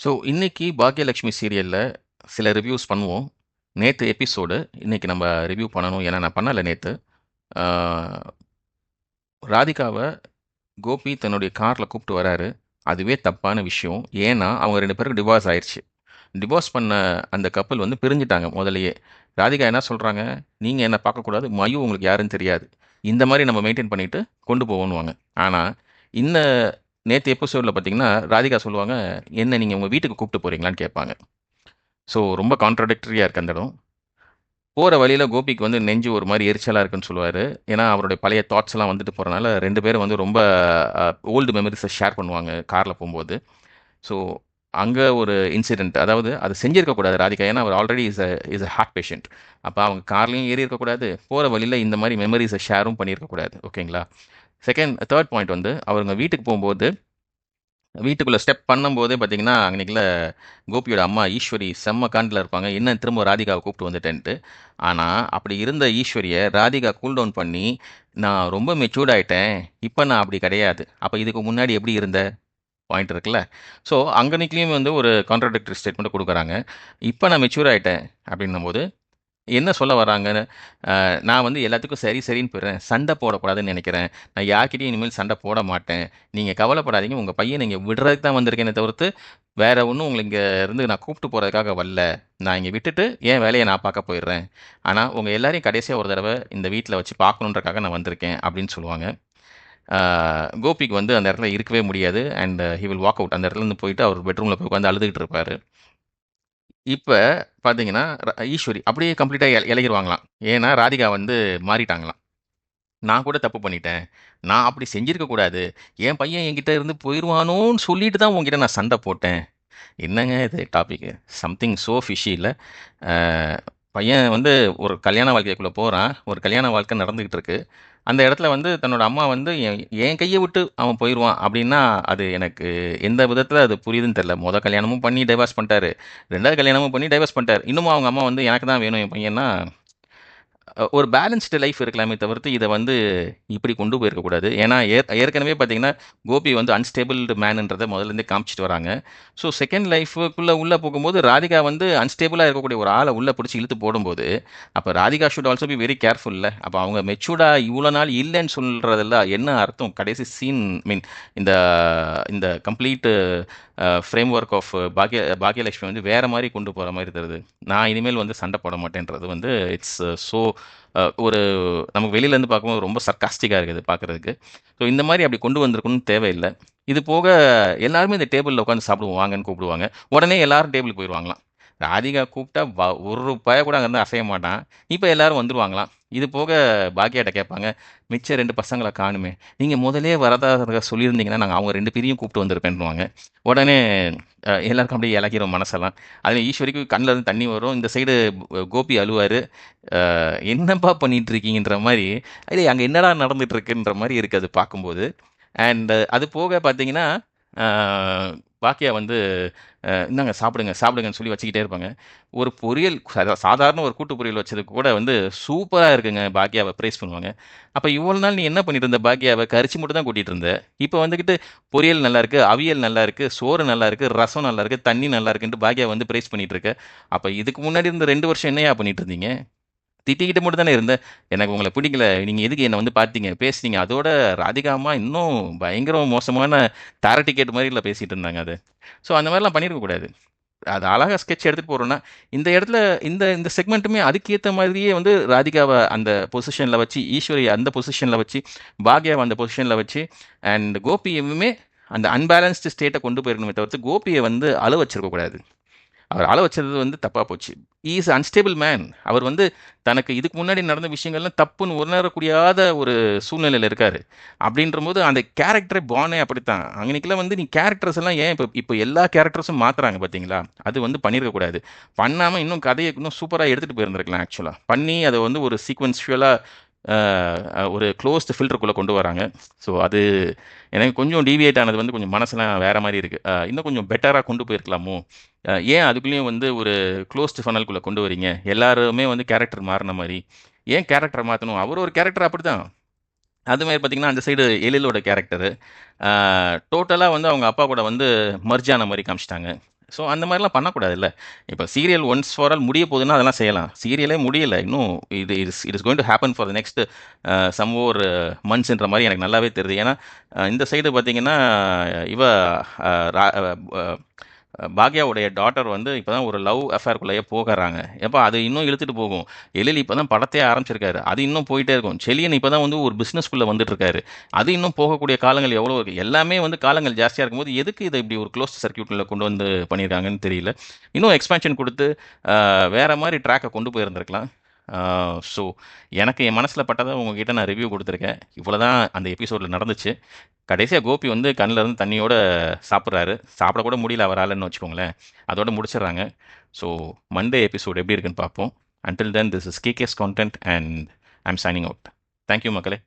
So இன்னைக்கு பாக்யலக்ஷ்மி சீரியலில் சில ரிவ்யூஸ் பண்ணுவோம். நேற்று எபிசோடு இன்றைக்கி நம்ம ரிவ்யூ பண்ணணும். ஏன்னா நான் பண்ணலை நேற்று ராதிகாவை கோபி தன்னுடைய காரில் கூப்பிட்டு வராரு. அதுவே தப்பான விஷயம். ஏன்னா, அவங்க ரெண்டு பேருக்கும் டிவோர்ஸ் ஆயிடுச்சு டிவோர்ஸ் பண்ண அந்த கப்பல் வந்து பிரிஞ்சுட்டாங்க முதலையே ராதிகா என்ன சொல்கிறாங்க நீங்கள் என்ன பார்க்கக்கூடாது. மயு உங்களுக்கு யாருன்னு தெரியாது." இந்த மாதிரி நம்ம மெயின்டைன் பண்ணிவிட்டு கொண்டு போவோன்னுவாங்க. ஆனால் இந்த நேற்று எபிசோடில் பார்த்தீங்கன்னா, ராதிகா சொல்லுவாங்க, "என்ன நீங்கள் உங்கள் வீட்டுக்கு கூப்பிட்டு போகிறீங்களான்னு கேட்பாங்க. ஸோ ரொம்ப கான்ட்ராடிக்டரியா இருக்கு அந்த இடம். போகிற வழியில் கோபிக்கு வந்து நெஞ்சு ஒரு மாதிரி எரிச்சலாக இருக்குன்னு சொல்லுவார் ஏன்னா, அவருடைய பழைய தாட்ஸ்லாம் வந்துட்டு போகிறனால ரெண்டு பேரும் வந்து ரொம்ப ஓல்டு மெமரிஸை ஷேர் பண்ணுவாங்க காரில் போகும்போது ஸோ அங்கே ஒரு இன்சிடெண்ட் அதாவது அது செஞ்சுருக்கக்கூடாது ராதிகா. ஏன்னா, அவர் already is a is a heart patient. அப்போ அவங்க கார்லேயும் ஏறி இருக்கக்கூடாது. போகிற வழியில் இந்த மாதிரி மெமரிஸை ஷேரும் பண்ணியிருக்கக்கூடாது. ஓகேங்களா? செகண்ட் தேர்ட் பாயிண்ட் வந்து அவருங்க வீட்டுக்கு போகும்போது வீட்டுக்குள்ளே ஸ்டெப் பண்ணும்போதே பார்த்தீங்கன்னா, அன்னைக்குல கோபியோட அம்மா ஈஸ்வரி செம்ம காண்டில் இருப்பாங்க. என்ன திரும்ப ராதிகாவை கூப்பிட்டு வந்துட்டேன்ட்டு. ஆனால் அப்படி இருந்த ஈஸ்வரியை ராதிகா கூல் டவுன் பண்ணி, "நான் ரொம்ப மெச்சூர்ட் ஆகிட்டேன் இப்போ நான் அப்படி கிடையாது. அப்போ இதுக்கு முன்னாடி எப்படி இருந்த?" பாயிண்ட் இருக்குல்ல. ஸோ அங்கனைக்குலயும் வந்து ஒரு கான்ட்ராடிக்டரி ஸ்டேட்மெண்ட்டை கொடுக்குறாங்க இப்போ நான் மெச்சூர் ஆயிட்டேன்." அப்படின்னும்போது, என்ன சொல்ல வராங்கன்னு, "நான் வந்து எல்லாத்துக்கும் சரி சரின்னு போயிடுறேன். சண்டை போடக்கூடாதுன்னு நினைக்கிறேன் நான் யார்கிட்டையும் இனிமேல் சண்டை போட மாட்டேன். நீங்கள் கவலைப்படாதீங்க. உங்கள் பையன் நீங்கள் விடுறதுக்கு தான் வந்திருக்கேனே தவிர்த்து, வேறு ஒன்றும் உங்களை இங்கே இருந்து நான் கூப்பிட்டு போகிறதுக்காக வரல. நான் இங்கே விட்டுட்டு என் வேலையை நான் பார்க்க போயிடுறேன். ஆனால் உங்கள் எல்லாரையும் கடைசியாக ஒரு தடவை இந்த வீட்டில் வச்சு பார்க்கணுன்றதுக்காக நான் வந்திருக்கேன்." அப்படின்னு சொல்லுவாங்க. கோபிக்கு வந்து அந்த இடத்துல இருக்கவே முடியாது. And he will walk out. அந்த இடத்துலேருந்து போயிட்டு அவர் பெட்ரூமில் போய் உட்காந்து அழுதுகிட்டு இருப்பார் இப்ப பார்த்தீங்கன்னா, ர ஈஸ்வரி அப்படியே கம்ப்ளீட்டா எ இளகிருவாங்களாம். ஏன்னா, ராதிகா வந்து மாறிட்டாங்களாம். "நான் கூட தப்பு பண்ணிட்டேன். நான் அப்படி செஞ்சிருக்க கூடாது. என் பையன் என்கிட்ட இருந்து போயிருவானோன்னு சொல்லிட்டு தான் உன்கிட்ட நான் சண்டை போட்டேன்." என்னங்க இது டாபிக்கு? சம்திங் சோ ஃபிஷி இல்ல. அ பையன் வந்து ஒரு கல்யாண வாழ்க்கைக்குள்ள போறான். ஒரு கல்யாண வாழ்க்கை நடந்துகிட்டு இருக்கு. அந்த இடத்துல வந்து தன்னோட அம்மா வந்து என் என் விட்டு அவன் போயிடுவான் அப்படின்னா, அது எனக்கு எந்த விதத்தில் அது புரியுதுன்னு தெரியல. மொதல் கல்யாணமும் பண்ணி டைவர்ஸ் பண்ணிட்டாரு. ரெண்டாவது கல்யாணமும் பண்ணி டைவர்ஸ் பண்ணிட்டார் இன்னமும் அவங்க அம்மா வந்து எனக்கு தான் வேணும் என் பையன்னா, ஒரு பேலன்ஸ்டு லைஃப் இருக்கலாமே தவிர்த்து, இதை வந்து இப்படி கொண்டு போயிருக்கக்கூடாது. ஏன்னா, ஏற் ஏற்கனவே பார்த்தீங்கன்னா, கோபி வந்து அன்ஸ்டேபிள்டு மேனுன்றதை முதல்லேருந்தே காமிச்சிட்டு வராங்க. ஸோ செகண்ட் லைஃபுக்குள்ளே உள்ளே போகும்போது, ராதிகா வந்து அன்ஸ்டேபிளாக இருக்கக்கூடிய ஒரு ஆளை உள்ளே பிடிச்சி இழுத்து போடும்போது, அப்போ Radhika should also be very கேர்ஃபுல்ல. அப்போ அவங்க மெச்சூர்டாக இவ்வளோ நாள் இல்லைன்னு சொல்கிறதெல்லாம் என்ன அர்த்தம்? கடைசி சீன் மீன் இந்த இந்த கம்ப்ளீட்டு ஃப்ரேம் ஒர்க் ஆஃப் பாக்ய பாக்யலட்சுமி வந்து வேறு மாதிரி கொண்டு போகிற மாதிரி தருது நான் இனிமேல் வந்து சண்டை போட மாட்டேன்றது வந்து இட்ஸ் ஸோ ஒரு நமக்கு வெளியிலேருந்து பார்க்கும்போது ரொம்ப சர்க்காஸ்டிக்காக இருக்குது பார்க்கறதுக்கு. ஸோ இந்த மாதிரி அப்படி கொண்டு வந்திருக்கணும்னு தேவையில்லை இது போக எல்லாருமே இந்த டேபிளில் உட்காந்து சாப்பிடுவோம் வாங்கன்னு கூப்பிடுவாங்க. உடனே எல்லாரும் டேபிளுக்கு போயிடுவாங்களாம் ராதிகா கூப்பிட்டா வ ஒரு பய கூட அங்கேருந்து அசைய மாட்டான். இப்போ எல்லோரும் வந்துருவாங்களாம். இது போக பாக்கியாட்ட கேட்பாங்க, மிச்சம் ரெண்டு பசங்களை காணுமே. நீங்கள் முதலே வரதாக சொல்லியிருந்தீங்கன்னா, நாங்கள் அவங்க ரெண்டு பேரையும் கூப்பிட்டு வந்திருப்பேன்வாங்க உடனே எல்லாருக்கும் அப்படியே இளகிரும் மனசெல்லாம். அதில் ஈஸ்வரிக்கு கண்ணில் இருந்து தண்ணி வரும். இந்த சைடு கோபி அழுவார் "என்னப்பா பண்ணிகிட்டு இருக்கீங்கன்ற" மாதிரி இல்லை அங்கே என்னடா நடந்துகிட்ருக்குன்ற மாதிரி இருக்குது அது பார்க்கும்போது. அண்ட் அது போக பார்த்தீங்கன்னா, பாக்கியா வந்து "இந்தாங்க சாப்பிடுங்க, சாப்பிடுங்கன்னு" சொல்லி வச்சுக்கிட்டே இருப்பாங்க. ஒரு பொரியல் சாதாரண ஒரு கூட்டு பொரியல் வச்சதுக்கு கூட வந்து சூப்பராக இருக்குங்க" பாக்கியாவை ப்ரைஸ் பண்ணுவாங்க. அப்போ இவ்வளோ நாள் நீ என்ன பண்ணிட்டு இருந்த பாக்கியாவை கரிச்சி மட்டும் தான் கூட்டிகிட்டு இருந்த. இப்போ வந்துக்கிட்டு பொரியல் நல்லா இருக்குது அவியல் நல்லா இருக்குது சோறு நல்லா இருக்குது ரசம் நல்லா இருக்குது தண்ணி நல்லா இருக்குன்ட்டு பாக்கியா வந்து ப்ரைஸ் பண்ணிகிட்டு இருக்க. அப்போ இதுக்கு முன்னாடி இருந்த ரெண்டு வருஷம் என்னையா பண்ணிட்டு இருந்தீங்க? திட்டிக்கிட்டு மட்டும் தானே இருந்தேன் "எனக்கு உங்களை பிடிக்கல. நீங்கள் எதுக்கு என்னை வந்து பார்த்தீங்க, பேசுனீங்க." அதோட ராதிகா அம்மா இன்னும் பயங்கர மோசமான தார டிக்கெட் மாதிரி இல்லை பேசிகிட்டு இருந்தாங்க அது. ஸோ அந்த மாதிரிலாம் பண்ணியிருக்கக்கூடாது அது அழகாக ஸ்கெட்ச் எடுத்துகிட்டு போகிறோன்னா இந்த இடத்துல இந்த இந்த செக்மெண்ட்டுமே அதுக்கேற்ற மாதிரியே வந்து ராதிகாவை அந்த பொசிஷனில் வச்சு, ஈஸ்வரி அந்த பொசிஷனில் வச்சு, பாக்யாவை அந்த பொசிஷனில் வச்சு, அண்ட் கோபியுமே அந்த அன்பேலன்ஸ்டு ஸ்டேட்டை கொண்டு போயிருக்கணுமே தவிர்த்து, கோபியை வந்து அளவு வச்சிருக்கக்கூடாது அவர் அழ வச்சது வந்து தப்பாக போச்சு. Is unstable man. அவர் வந்து தனக்கு இதுக்கு முன்னாடி நடந்த விஷயங்கள்லாம் தப்புன்னு உணரக்கூடியாத ஒரு சூழ்நிலையில் இருக்கார் அப்படின்ற அப்படின்றபோது அந்த கேரக்டரை பானே அப்படித்தான். அங்கனைக்கெல்லாம் வந்து நீ கேரக்டர்ஸ் எல்லாம் ஏன் இப்போ இப்போ எல்லா கேரக்டர்ஸும் மாற்றுறாங்க பார்த்தீங்களா? அது வந்து பண்ணியிருக்கக்கூடாது பண்ணாமல் இன்னும் கதையை இன்னும் சூப்பராக எடுத்துகிட்டு போயிருந்திருக்கலாம் ஆக்சுவலாக பண்ணி அதை வந்து ஒரு சீக்வென்ஷுவலா ஒரு க்ளோஸ்டு ஃபில்டருக்குள்ளே கொண்டு வராங்க. ஸோ அது எனக்கு கொஞ்சம் டீவியேட் ஆனது வந்து கொஞ்சம் மனசெலாம் வேற மாதிரி இருக்குது இன்னும் கொஞ்சம் பெட்டராக கொண்டு போயிருக்கலாமோ? ஏன் அதுக்குள்ளேயும் வந்து ஒரு குளோஸ்டு ஃபனல்குள்ளே கொண்டு வரீங்க? எல்லாருமே வந்து கேரக்டர் மாறின மாதிரி ஏன் கேரக்டர மாற்றணும் அவர் ஒரு கேரக்டர் அப்படிதான். அது மாதிரி பார்த்தீங்கன்னா, அந்த சைடு எழிலோட கேரக்டரு. டோட்டலாக வந்து அவங்க அப்பா கூட வந்து மர்ஜான மாதிரி காமிச்சிட்டாங்க காமிச்சுட்டாங்க. ஸோ அந்த மாதிரிலாம் பண்ணக்கூடாதுல்ல. இப்போ சீரியல் ஒன்ஸ் ஃபார் ஆல் முடிய போகுதுன்னா அதெல்லாம் செய்யலாம். சீரியலே முடியல. இன்னும் இது it's it is going to happen for the next some or மந்த்ஸ்ன்ற மாதிரி எனக்கு நல்லாவே தெரியுது. ஏன்னா uh, இந்த சைடு பார்த்தீங்கன்னா இவ uh, ரா- uh, பாக்யாவுடைய டாட்டர் வந்து இப்போ தான் ஒரு லவ் அஃபேர்க்குள்ளேயே போகிறாங்க. எப்போ அது இன்னும் இழுத்துட்டு போகும். எழில் இப்போ தான் படத்தையே ஆரம்பிச்சிருக்காரு. அது இன்னும் போயிட்டே இருக்கும். செலியன் இப்போ தான் வந்து ஒரு பிஸ்னஸ்க்குள்ளே வந்துட்டுருக்காரு. அது இன்னும் போகக்கூடிய காலங்கள் எவ்வளோ இருக்குது எல்லாமே வந்து காலங்கள் ஜாஸ்தியாக இருக்கும்போது எதுக்கு இதை இப்படி ஒரு க்ளோஸ் சர்க்கியூட்டில் கொண்டு வந்து பண்ணியிருக்காங்கன்னு தெரியல. இன்னும் எக்ஸ்பேன்ஷன் கொடுத்து வேறு மாதிரி ட்ராக்கை கொண்டு போயிருந்திருக்கலாம். ஸோ எனக்கு என் மனசில் பட்டதை உங்ககிட்ட நான் ரிவ்யூ கொடுத்துருக்கேன். இவ்வளோ தான் அந்த எபிசோடில் நடந்துச்சு. கடைசியாக கோபி வந்து கண்ணிலேருந்து தண்ணியோட சாப்பிட்றாரு. சாப்பிடக்கூட முடியல அவராலன்னு வச்சுக்கோங்களேன். அதோட முடிச்சிடுறாங்க. ஸோ மண்டே எபிசோடு எப்படி இருக்குன்னு பார்ப்போம். Until then this is KK's content and I'm signing out thank you மக்களே.